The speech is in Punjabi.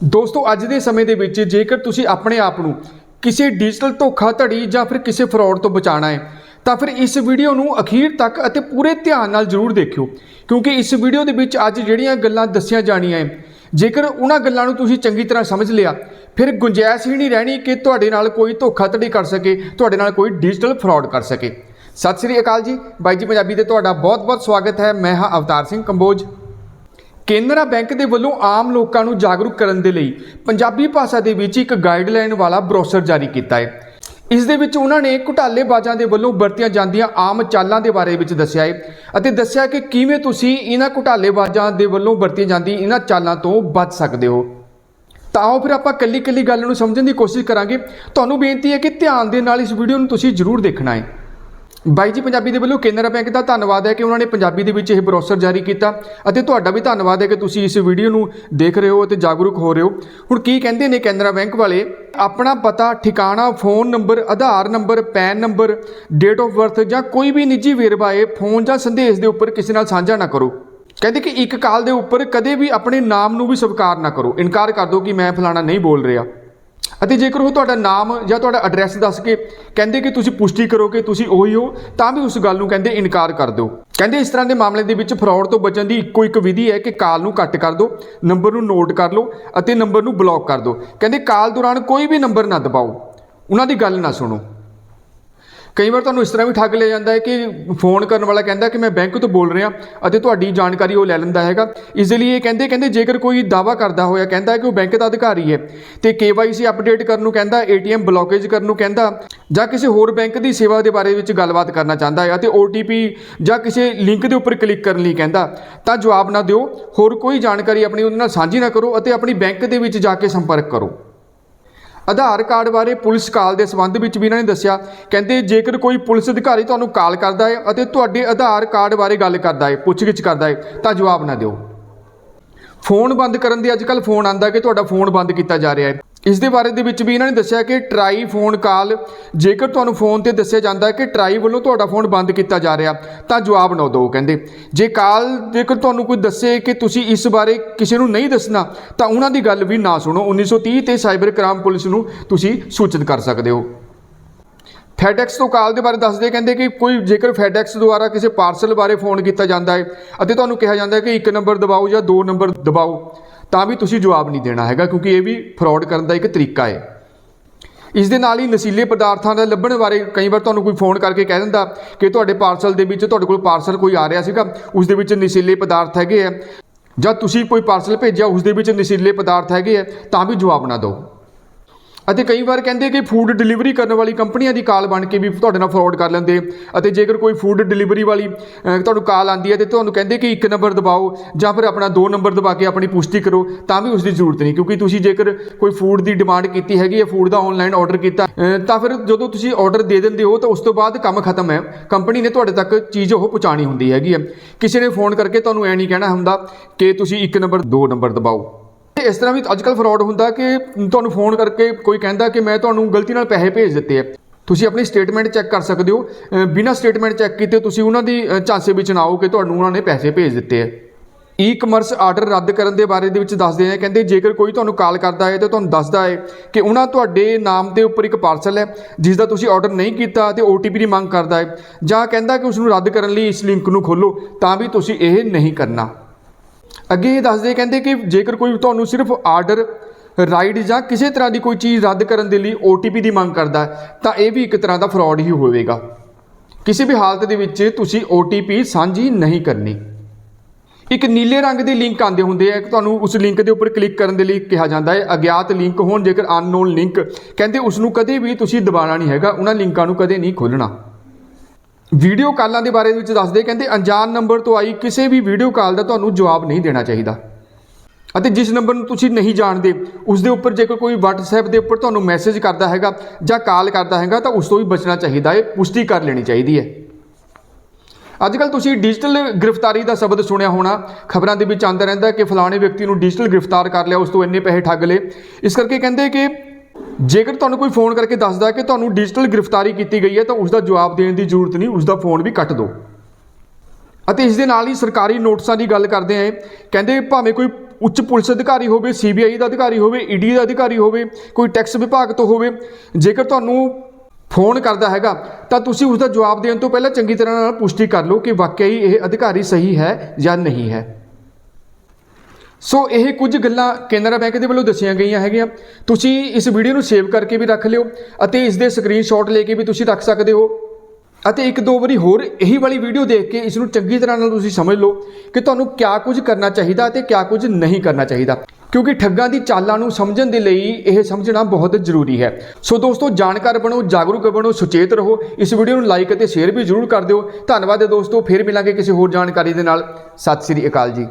ਦੋਸਤੋ, ਅੱਜ ਦੇ ਸਮੇਂ ਦੇ ਵਿੱਚ ਜੇਕਰ ਤੁਸੀਂ ਆਪਣੇ ਆਪ ਨੂੰ ਕਿਸੇ ਡਿਜੀਟਲ ਧੋਖਾਧੜੀ ਜਾਂ ਫਿਰ ਕਿਸੇ ਫਰਾਡ ਤੋਂ ਬਚਾਉਣਾ ਹੈ, ਤਾਂ ਫਿਰ ਇਸ ਵੀਡੀਓ ਨੂੰ ਅਖੀਰ ਤੱਕ ਅਤੇ ਪੂਰੇ ਧਿਆਨ ਨਾਲ ਜ਼ਰੂਰ ਦੇਖਿਓ, ਕਿਉਂਕਿ ਇਸ ਵੀਡੀਓ ਦੇ ਵਿੱਚ ਅੱਜ ਜਿਹੜੀਆਂ ਗੱਲਾਂ ਦੱਸੀਆਂ ਜਾਣੀਆਂ ਹੈ, ਜੇਕਰ ਉਹਨਾਂ ਗੱਲਾਂ ਨੂੰ ਤੁਸੀਂ ਚੰਗੀ ਤਰ੍ਹਾਂ ਸਮਝ ਲਿਆ, ਫਿਰ ਗੁੰਜਾਇਸ਼ ਹੀ ਨਹੀਂ ਰਹਿਣੀ ਕਿ ਤੁਹਾਡੇ ਨਾਲ ਕੋਈ ਧੋਖਾਧੜੀ ਕਰ ਸਕੇ, ਤੁਹਾਡੇ ਨਾਲ ਕੋਈ ਡਿਜੀਟਲ ਫਰਾਡ ਕਰ ਸਕੇ। ਸਤਿ ਸ੍ਰੀ ਅਕਾਲ ਜੀ, ਬਾਈ ਜੀ ਪੰਜਾਬੀ ਤੇ ਤੁਹਾਡਾ ਬਹੁਤ-ਬਹੁਤ ਸਵਾਗਤ ਹੈ, ਮੈਂ ਹਾਂ ਅਵਤਾਰ ਸਿੰਘ ਕੰਬੋਜ। ਕੇਨਰਾ ਬੈਂਕ ਦੇ ਵੱਲੋਂ ਆਮ ਲੋਕਾਂ ਨੂੰ ਜਾਗਰੂਕ ਕਰਨ ਦੇ ਲਈ ਪੰਜਾਬੀ ਭਾਸ਼ਾ ਦੇ ਵਿੱਚ ਇੱਕ ਗਾਈਡਲਾਈਨ ਵਾਲਾ ਬਰੋਸ਼ਰ ਜਾਰੀ ਕੀਤਾ ਹੈ। ਇਸ ਦੇ ਵਿੱਚ ਉਹਨਾਂ ਨੇ ਘੁਟਾਲੇਬਾਜ਼ਾਂ ਦੇ ਵੱਲੋਂ ਵਰਤੀਆਂ ਜਾਂਦੀਆਂ ਆਮ ਚਾਲਾਂ ਦੇ ਬਾਰੇ ਵਿੱਚ ਦੱਸਿਆ ਹੈ ਅਤੇ ਦੱਸਿਆ ਕਿ ਕਿਵੇਂ ਤੁਸੀਂ ਇਹਨਾਂ ਘੁਟਾਲੇਬਾਜ਼ਾਂ ਦੇ ਵੱਲੋਂ ਵਰਤੀਆਂ ਜਾਂਦੀ ਇਹਨਾਂ ਚਾਲਾਂ ਤੋਂ ਬਚ ਸਕਦੇ ਹੋ। ਤਾਂ ਆਓ ਫਿਰ ਆਪਾਂ ਕੱਲੀ ਕੱਲੀ ਗੱਲ ਨੂੰ ਸਮਝਣ ਦੀ ਕੋਸ਼ਿਸ਼ ਕਰਾਂਗੇ। ਤੁਹਾਨੂੰ ਬੇਨਤੀ ਹੈ ਕਿ ਧਿਆਨ ਦੇ ਨਾਲ ਇਸ ਵੀਡੀਓ ਨੂੰ ਤੁਸੀਂ ਜ਼ਰੂਰ ਦੇਖਣਾ ਹੈ। ਬਾਈ ਜੀ, ਪੰਜਾਬੀ ਦੇ ਵੱਲੋਂ ਕੇਨਰਾ ਬੈਂਕ ਦਾ ਧੰਨਵਾਦ ਹੈ ਕਿ ਉਹਨਾਂ ਨੇ ਪੰਜਾਬੀ ਦੇ ਵਿੱਚ ਇਹ ਬਰੋਸ਼ਰ ਜਾਰੀ ਕੀਤਾ ਅਤੇ ਤੁਹਾਡਾ ਵੀ ਧੰਨਵਾਦ ਹੈ ਕਿ ਤੁਸੀਂ ਇਸ ਵੀਡੀਓ ਨੂੰ ਦੇਖ ਰਹੇ ਹੋ ਅਤੇ ਜਾਗਰੂਕ ਹੋ ਰਹੇ ਹੋ। ਹੁਣ ਕੀ ਕਹਿੰਦੇ ਨੇ ਕੇਨਰਾ ਬੈਂਕ ਵਾਲੇ? ਆਪਣਾ ਪਤਾ, ਠਿਕਾਣਾ, phone number, Aadhaar number, PAN number date of birth ਜਾਂ ਕੋਈ ਵੀ ਨਿੱਜੀ ਵੇਰਵਾਏ ਫੋਨ ਜਾਂ ਸੰਦੇਸ਼ ਦੇ ਉੱਪਰ ਕਿਸੇ ਨਾਲ ਸਾਂਝਾ ਨਾ ਕਰੋ। ਕਹਿੰਦੇ ਕਿ ਇੱਕ ਕਾਲ ਦੇ ਉੱਪਰ ਕਦੇ ਵੀ ਆਪਣੇ ਨਾਮ ਨੂੰ ਵੀ ਸਵੀਕਾਰ ਨਾ ਕਰੋ। ਇਨਕਾਰ ਕਰ ਦਿਓ ਕਿ ਮੈਂ ਫਲਾਣਾ ਨਹੀਂ ਬੋਲ ਰਿਹਾ। ਅਤੇ ਜੇਕਰ ਉਹ ਤੁਹਾਡਾ ਨਾਮ ਜਾਂ ਤੁਹਾਡਾ ਐਡਰੈਸ ਦੱਸ ਕੇ ਕਹਿੰਦੇ ਕਿ ਤੁਸੀਂ ਪੁਸ਼ਟੀ ਕਰੋ ਕਿ ਤੁਸੀਂ ਉਹੀ ਹੋ, ਤਾਂ ਵੀ ਉਸ ਗੱਲ ਨੂੰ ਕਹਿੰਦੇ ਇਨਕਾਰ ਕਰ ਦਿਓ। ਕਹਿੰਦੇ ਇਸ ਤਰ੍ਹਾਂ ਦੇ ਮਾਮਲੇ ਦੇ ਵਿੱਚ ਫਰਾਡ ਤੋਂ ਬਚਣ ਦੀ ਇੱਕੋ ਇੱਕ ਵਿਧੀ ਹੈ ਕਿ ਕਾਲ ਨੂੰ ਕੱਟ ਕਰ ਦਿਓ, ਨੰਬਰ ਨੂੰ ਨੋਟ ਕਰ ਲਓ ਅਤੇ ਨੰਬਰ ਨੂੰ ਬਲੌਕ ਕਰ ਦਿਓ। ਕਹਿੰਦੇ ਕਾਲ ਦੌਰਾਨ ਕੋਈ ਵੀ ਨੰਬਰ ਨਾ ਦਬਾਓ। ਉਹਨਾਂ ਦੀ ਗੱਲ ਨਾ ਸੁਣੋ। ਕਈ ਵਾਰ ਤੁਹਾਨੂੰ ਇਸ ਤਰ੍ਹਾਂ ਵੀ ਠੱਗ ਲਿਆ ਜਾਂਦਾ ਹੈ ਕਿ ਫੋਨ ਕਰਨ ਵਾਲਾ ਕਹਿੰਦਾ ਕਿ ਮੈਂ ਬੈਂਕ ਤੋਂ ਬੋਲ ਰਿਹਾ ਅਤੇ ਤੁਹਾਡੀ ਜਾਣਕਾਰੀ ਉਹ ਲੈ ਲੈਂਦਾ ਹੈਗਾ। ਇਸ ਲਈ ਇਹ ਕਹਿੰਦੇ ਕਹਿੰਦੇ ਜੇਕਰ ਕੋਈ ਦਾਵਾ ਕਰਦਾ ਹੋਇਆ, ਕਹਿੰਦਾ ਕਿ ਉਹ ਬੈਂਕ ਦਾ ਅਧਿਕਾਰੀ ਹੈ ਤੇ KYC ਅਪਡੇਟ ਕਰਨ ਨੂੰ ਕਹਿੰਦਾ ATM ਬਲੌਕੇਜ ਕਰਨ ਨੂੰ ਕਹਿੰਦਾ ਜਾਂ ਕਿਸੇ ਹੋਰ ਬੈਂਕ ਦੀ ਸੇਵਾ ਦੇ ਬਾਰੇ ਵਿੱਚ ਗੱਲਬਾਤ ਕਰਨਾ ਚਾਹੁੰਦਾ ਹੈ ਅਤੇ OTP ਜਾਂ ਕਿਸੇ ਲਿੰਕ ਦੇ ਉੱਪਰ ਕਲਿੱਕ ਕਰਨ ਲਈ ਕਹਿੰਦਾ, ਤਾਂ ਜਵਾਬ ਨਾ ਦਿਓ। ਹੋਰ ਕੋਈ ਜਾਣਕਾਰੀ ਆਪਣੀ ਉਹਦੇ ਨਾਲ ਸਾਂਝੀ ਨਾ ਕਰੋ ਅਤੇ ਆਪਣੀ ਬੈਂਕ ਦੇ ਵਿੱਚ ਜਾ ਕੇ ਸੰਪਰਕ ਕਰੋ। ਆਧਾਰ ਕਾਰਡ ਬਾਰੇ ਪੁਲਿਸ ਕਾਲ ਦੇ ਸੰਬੰਧ ਵਿੱਚ ਵੀ ਇਹਨਾਂ ਨੇ ਦੱਸਿਆ, ਕਹਿੰਦੇ ਜੇਕਰ ਕੋਈ ਪੁਲਿਸ ਅਧਿਕਾਰੀ ਤੁਹਾਨੂੰ ਕਾਲ ਕਰਦਾ ਹੈ ਅਤੇ ਤੁਹਾਡੇ ਆਧਾਰ ਕਾਰਡ ਬਾਰੇ ਗੱਲ ਕਰਦਾ ਹੈ, ਪੁੱਛਗਿੱਛ ਕਰਦਾ ਹੈ, ਤਾਂ ਜਵਾਬ ਨਾ ਦਿਓ। ਫੋਨ ਬੰਦ ਕਰਨ ਦੇ ਅੱਜਕੱਲ ਫੋਨ ਆਂਦਾ ਕਿ ਤੁਹਾਡਾ ਫੋਨ ਬੰਦ ਕੀਤਾ ਜਾ ਰਿਹਾ ਹੈ। ਇਸ ਦੇ ਬਾਰੇ ਦੇ ਵਿੱਚ ਵੀ ਇਹਨਾਂ ਨੇ ਦੱਸਿਆ ਕਿ ਟਰਾਈ ਫੋਨ ਕਾਲ ਜੇਕਰ ਤੁਹਾਨੂੰ ਫੋਨ ਤੇ ਦੱਸਿਆ ਜਾਂਦਾ ਹੈ ਕਿ ਟਰਾਈ ਵੱਲੋਂ ਤੁਹਾਡਾ ਫੋਨ ਬੰਦ ਕੀਤਾ ਜਾ ਰਿਹਾ, ਤਾਂ ਜਵਾਬ ਨਾ ਦਿਓ, ਕਹਿੰਦੇ। ਜੇ ਕਾਲ ਜੇਕਰ ਤੁਹਾਨੂੰ ਕੋਈ ਦੱਸੇ ਕਿ ਤੁਸੀਂ ਇਸ ਬਾਰੇ ਕਿਸੇ ਨੂੰ ਨਹੀਂ ਦੱਸਣਾ, ਤਾਂ ਉਹਨਾਂ ਦੀ ਗੱਲ ਵੀ ਨਾ ਸੁਣੋ। 1930 ਤੇ ਸਾਈਬਰ ਕ੍ਰਾਈਮ ਪੁਲਿਸ ਨੂੰ ਤੁਸੀਂ ਸੂਚਿਤ ਕਰ ਸਕਦੇ ਹੋ। ਫੈਡੈਕਸ ਤੋਂ ਕਾਲ ਦੇ ਬਾਰੇ ਦੱਸਦੇ ਕਹਿੰਦੇ ਕਿ ਕੋਈ ਜੇਕਰ ਫੈਡੈਕਸ ਦੁਆਰਾ ਕਿਸੇ ਪਾਰਸਲ ਬਾਰੇ ਫੋਨ ਕੀਤਾ ਜਾਂਦਾ ਹੈ ਅਤੇ ਤੁਹਾਨੂੰ ਕਿਹਾ ਜਾਂਦਾ ਹੈ ਕਿ ਇੱਕ ਨੰਬਰ ਦਬਾਓ ਜਾਂ ਦੋ ਨੰਬਰ ਦਬਾਓ, ਤਾਂ ਵੀ ਤੁਸੀਂ ਜਵਾਬ ਨਹੀਂ ਦੇਣਾ ਹੈਗਾ ਕਿਉਂਕਿ ਇਹ ਵੀ ਫਰਾਡ ਕਰਨ ਦਾ ਇੱਕ ਤਰੀਕਾ ਹੈ। ਇਸ ਦੇ ਨਾਲ ਹੀ ਨਸ਼ੀਲੇ ਪਦਾਰਥਾਂ ਦਾ ਲੱਭਣ ਬਾਰੇ ਕਈ ਵਾਰ ਤੁਹਾਨੂੰ ਕੋਈ ਫੋਨ ਕਰਕੇ ਕਹਿ ਦਿੰਦਾ ਕਿ ਤੁਹਾਡੇ ਪਾਰਸਲ ਦੇ ਵਿੱਚ ਤੁਹਾਡੇ ਕੋਲ ਪਾਰਸਲ ਕੋਈ ਆ ਰਿਹਾ ਸੀਗਾ, ਉਸ ਦੇ ਵਿੱਚ ਨਸ਼ੀਲੇ ਪਦਾਰਥ ਹੈਗੇ ਆ ਜਾਂ ਤੁਸੀਂ ਕੋਈ ਪਾਰਸਲ ਭੇਜਿਆ, ਉਸ ਦੇ ਵਿੱਚ ਨਸ਼ੀਲੇ ਪਦਾਰਥ ਹੈਗੇ ਆ, ਤਾਂ ਵੀ ਜਵਾਬ ਨਾ ਦਿਓ। ਅਤੇ ਕਈ ਵਾਰ ਕਹਿੰਦੇ ਕਿ ਫੂਡ ਡਿਲੀਵਰੀ ਕਰਨ ਵਾਲੀ ਕੰਪਨੀਆਂ ਦੀ ਕਾਲ ਬਣ ਕੇ ਵੀ ਤੁਹਾਡੇ ਨਾਲ ਫਰਾਡ ਕਰ ਲੈਂਦੇ। ਅਤੇ ਜੇਕਰ ਕੋਈ ਫੂਡ ਡਿਲੀਵਰੀ ਵਾਲੀ ਅਹ, ਤੁਹਾਨੂੰ ਕਾਲ ਆਂਦੀ ਹੈ ਤੇ ਤੁਹਾਨੂੰ ਕਹਿੰਦੇ ਕਿ ਇੱਕ ਨੰਬਰ ਦਬਾਓ ਜਾਂ ਫਿਰ ਆਪਣਾ ਦੋ ਨੰਬਰ ਦਬਾ ਕੇ ਆਪਣੀ ਪੁਸ਼ਟੀ ਕਰੋ ਤਾਂ ਵੀ ਉਸ ਦੀ ਜ਼ਰੂਰਤ ਨਹੀਂ। ਕਿਉਂਕਿ ਤੁਸੀਂ ਜੇਕਰ ਕੋਈ ਫੂਡ ਦੀ ਡਿਮਾਂਡ ਕੀਤੀ ਹੈਗੀ ਹੈ ਫੂਡ ਦਾ ਆਨਲਾਈਨ ਆਰਡਰ ਕੀਤਾ ਤਾਂ ਫਿਰ ਜਦੋਂ ਤੁਸੀਂ ਆਰਡਰ ਦੇ ਦਿੰਦੇ ਹੋ ਤਾਂ ਉਸ ਤੋਂ ਬਾਅਦ ਕੰਮ ਖਤਮ ਹੈ। ਕੰਪਨੀ ਨੇ ਤੁਹਾਡੇ ਤੱਕ ਚੀਜ਼ ਉਹ ਪਹੁੰਚਾਣੀ ਹੁੰਦੀ ਹੈਗੀ ਹੈ। ਕਿਸੇ ਨੇ ਫੋਨ ਕਰਕੇ ਤੁਹਾਨੂੰ ਐ ਨਹੀਂ ਕਹਿਣਾ ਹੁੰਦਾ ਕਿ ਤੁਸੀਂ ਇੱਕ ਨੰਬਰ ਦੋ ਨੰਬਰ ਦਬਾਓ। ਇਸ ਤਰ੍ਹਾਂ ਵੀ ਅੱਜਕੱਲ ਫਰਾਡ ਹੁੰਦਾ ਕਿ ਤੁਹਾਨੂੰ ਫੋਨ ਕਰਕੇ ਕੋਈ ਕਹਿੰਦਾ ਕਿ ਮੈਂ ਤੁਹਾਨੂੰ ਗਲਤੀ ਨਾਲ ਪੈਸੇ ਭੇਜ ਦਿੱਤੇ ਆ। ਤੁਸੀਂ ਆਪਣੀ ਸਟੇਟਮੈਂਟ ਚੈੱਕ ਕਰ ਸਕਦੇ ਹੋ। ਅ, ਬਿਨਾਂ ਸਟੇਟਮੈਂਟ ਚੈੱਕ ਕੀਤੇ ਤੁਸੀਂ ਉਹਨਾਂ ਦੀ ਝਾਂਸੇ ਵਿੱਚ ਨਾ ਆਓ ਕਿ ਤੁਹਾਨੂੰ ਉਹਨਾਂ ਨੇ ਪੈਸੇ ਭੇਜ ਦਿੱਤੇ ਆ। ਈ ਕਮਰਸ ਆਰਡਰ ਰੱਦ ਕਰਨ ਦੇ ਬਾਰੇ ਦੇ ਵਿੱਚ ਦੱਸਦੇ ਆ। ਕਹਿੰਦੇ ਜੇਕਰ ਕੋਈ ਤੁਹਾਨੂੰ ਕਾਲ ਕਰਦਾ ਹੈ ਤੇ ਤੁਹਾਨੂੰ ਦੱਸਦਾ ਹੈ ਕਿ ਉਹਨਾਂ ਤੁਹਾਡੇ ਨਾਮ ਦੇ ਉੱਪਰ ਇੱਕ ਪਾਰਸਲ ਹੈ ਜਿਸ ਦਾ ਤੁਸੀਂ ਆਰਡਰ ਨਹੀਂ ਕੀਤਾ ਤੇ OTP ਦੀ ਮੰਗ ਕਰਦਾ ਹੈ ਜਾਂ ਕਹਿੰਦਾ ਕਿ ਉਸ ਨੂੰ ਰੱਦ ਕਰਨ ਲਈ ਇਸ ਲਿੰਕ ਨੂੰ ਖੋਲੋ ਤਾਂ ਵੀ ਤੁਸੀਂ ਇਹ ਨਹੀਂ ਕਰਨਾ। ਅੱਗੇ ਇਹ ਦੱਸਦੇ ਕਹਿੰਦੇ ਕਿ ਜੇਕਰ ਕੋਈ ਤੁਹਾਨੂੰ ਸਿਰਫ ਆਰਡਰ, ਰਾਈਡ ਜਾਂ ਕਿਸੇ ਤਰ੍ਹਾਂ ਦੀ ਕੋਈ ਚੀਜ਼ ਰੱਦ ਕਰਨ ਦੇ ਲਈ OTP ਦੀ ਮੰਗ ਕਰਦਾ ਤਾਂ ਇਹ ਵੀ ਇੱਕ ਤਰ੍ਹਾਂ ਦਾ ਫਰਾਡ ਹੀ ਹੋਵੇਗਾ। ਕਿਸੇ ਵੀ ਹਾਲਤ ਦੇ ਵਿੱਚ ਤੁਸੀਂ OTP ਸਾਂਝੀ ਨਹੀਂ ਕਰਨੀ। ਇੱਕ ਨੀਲੇ ਰੰਗ ਦੇ ਲਿੰਕ ਆਉਂਦੇ ਹੁੰਦੇ ਆ ਤੁਹਾਨੂੰ ਉਸ ਲਿੰਕ ਦੇ ਉੱਪਰ ਕਲਿੱਕ ਕਰਨ ਦੇ ਲਈ ਕਿਹਾ ਜਾਂਦਾ ਹੈ, ਅਗਿਆਤ ਲਿੰਕ ਹੋਣ ਜੇਕਰ ਅਨਨੋਨ ਲਿੰਕ, ਕਹਿੰਦੇ ਉਸ ਨੂੰ ਕਦੇ ਵੀ ਤੁਸੀਂ ਦਬਾਉਣਾ ਨਹੀਂ ਹੈਗਾ, ਉਹਨਾਂ ਲਿੰਕਾਂ ਨੂੰ ਕਦੇ ਨਹੀਂ ਖੋਲਣਾ ਵੀਡੀਓ ਕਾਲਾਂ ਦੇ ਬਾਰੇ ਵਿੱਚ ਦੱਸਦੇ ਕਹਿੰਦੇ ਅਣਜਾਣ ਨੰਬਰ ਤੋਂ ਆਈ ਕਿਸੇ ਵੀ ਵੀਡੀਓ ਕਾਲ ਦਾ ਤੁਹਾਨੂੰ ਜਵਾਬ ਨਹੀਂ ਦੇਣਾ ਚਾਹੀਦਾ। ਅਤੇ ਜਿਸ ਨੰਬਰ ਨੂੰ ਤੁਸੀਂ ਨਹੀਂ ਜਾਣਦੇ, ਉਸ ਦੇ ਉੱਪਰ ਜੇਕਰ ਕੋਈ WhatsApp ਦੇ ਉੱਪਰ ਤੁਹਾਨੂੰ ਮੈਸੇਜ ਕਰਦਾ ਹੈਗਾ ਜਾਂ ਕਾਲ ਕਰਦਾ ਹੈਗਾ, ਤਾਂ ਉਸ ਤੋਂ ਵੀ ਬਚਣਾ ਚਾਹੀਦਾ ਹੈ, ਪੁਸ਼ਟੀ ਕਰ ਲੈਣੀ ਚਾਹੀਦੀ ਹੈ। ਅੱਜ ਕੱਲ ਤੁਸੀਂ ਡਿਜੀਟਲ ਗ੍ਰਿਫਤਾਰੀ ਦਾ ਸ਼ਬਦ ਸੁਣਿਆ ਹੋਣਾ, ਖਬਰਾਂ ਦੇ ਵਿੱਚ ਆਉਂਦਾ ਰਹਿੰਦਾ ਕਿ ਫਲਾਣੇ ਵਿਅਕਤੀ ਨੂੰ ਡਿਜੀਟਲ ਗ੍ਰਿਫਤਾਰ ਕਰ ਲਿਆ, ਉਸ ਤੋਂ ਇੰਨੇ ਪੈਸੇ ਠੱਗ ਲਏ। ਇਸ ਕਰਕੇ ਕਹਿੰਦੇ ਕਿ ਜੇਕਰ ਤੁਹਾਨੂੰ ਕੋਈ ਫੋਨ ਕਰਕੇ ਦੱਸਦਾ ਕਿ ਤੁਹਾਨੂੰ ਡਿਜੀਟਲ ਗ੍ਰਿਫਤਾਰੀ ਕੀਤੀ ਗਈ ਹੈ, ਤਾਂ ਉਸ ਦਾ ਜਵਾਬ ਦੇਣ ਦੀ ਜ਼ਰੂਰਤ ਨਹੀਂ ਉਸ ਦਾ ਫੋਨ ਵੀ ਕੱਟ ਦਿਓ। ਅਤੇ ਇਸ ਦੇ ਨਾਲ ਹੀ ਸਰਕਾਰੀ ਨੋਟਿਸਾਂ ਦੀ ਗੱਲ ਕਰਦੇ ਆਂ ਕਹਿੰਦੇ ਭਾਵੇਂ ਕੋਈ ਉੱਚ ਪੁਲਿਸ ਅਧਿਕਾਰੀ ਹੋਵੇ, ਸੀਬੀਆਈ ਦਾ ਅਧਿਕਾਰੀ ਹੋਵੇ, ਈਡੀ ਦਾ ਅਧਿਕਾਰੀ ਹੋਵੇ, ਕੋਈ ਟੈਕਸ ਵਿਭਾਗ ਤੋਂ ਹੋਵੇ, ਜੇਕਰ ਤੁਹਾਨੂੰ ਫੋਨ ਕਰਦਾ ਹੈਗਾ, ਤਾਂ ਤੁਸੀਂ ਉਸ ਦਾ ਜਵਾਬ ਦੇਣ ਤੋਂ ਪਹਿਲਾਂ ਚੰਗੀ ਤਰ੍ਹਾਂ ਨਾਲ ਪੁਸ਼ਟੀ ਕਰ ਲਓ ਕਿ ਵਾਕਿਆ ਹੀ ਇਹ ਅਧਿਕਾਰੀ ਸਹੀ ਹੈ ਜਾਂ ਨਹੀਂ ਹੈ। ਸੋ ਇਹ ਕੁਝ ਗੱਲਾਂ ਕੇਨਰਾ ਬੈਂਕ ਦੇ ਵੱਲੋਂ ਦੱਸੀਆਂ ਗਈਆਂ ਹੈਗੀਆਂ। ਤੁਸੀਂ ਇਸ ਵੀਡੀਓ ਨੂੰ ਸੇਵ ਕਰਕੇ ਵੀ ਰੱਖ ਲਿਓ ਅਤੇ ਇਸ ਦੇ ਸਕਰੀਨਸ਼ਾਟ ਲੈ ਕੇ ਵੀ ਤੁਸੀਂ ਰੱਖ ਸਕਦੇ ਹੋ। ਅਤੇ ਇੱਕ ਦੋ ਵਾਰੀ ਹੋਰ ਇਹੀ ਵਾਲੀ ਵੀਡੀਓ ਦੇਖ ਕੇ ਇਸ ਨੂੰ ਚੰਗੀ ਤਰ੍ਹਾਂ ਨਾਲ ਤੁਸੀਂ ਸਮਝ ਲਓ ਕਿ ਤੁਹਾਨੂੰ ਕਿਆ ਕੁਝ ਕਰਨਾ ਚਾਹੀਦਾ ਅਤੇ ਕਿਆ ਕੁਝ ਨਹੀਂ ਕਰਨਾ ਚਾਹੀਦਾ। ਕਿਉਂਕਿ ਠੱਗਾਂ ਦੀ ਚਾਲਾਂ ਨੂੰ ਸਮਝਣ ਦੇ ਲਈ ਇਹ ਸਮਝਣਾ ਬਹੁਤ ਜ਼ਰੂਰੀ ਹੈ। ਸੋ ਦੋਸਤੋ, ਜਾਣਕਾਰ ਬਣੋ, ਜਾਗਰੂਕ ਬਣੋ, ਸੁਚੇਤ ਰਹੋ। ਇਸ ਵੀਡੀਓ ਨੂੰ ਲਾਈਕ ਅਤੇ ਸ਼ੇਅਰ ਵੀ ਜ਼ਰੂਰ ਕਰ ਦਿਓ। ਧੰਨਵਾਦ ਹੈ ਦੋਸਤੋ, ਫਿਰ ਮਿਲਾਂਗੇ ਕਿਸੇ ਹੋਰ ਜਾਣਕਾਰੀ ਦੇ ਨਾਲ। ਸਤਿ ਸ੍ਰੀ ਅਕਾਲ ਜੀ।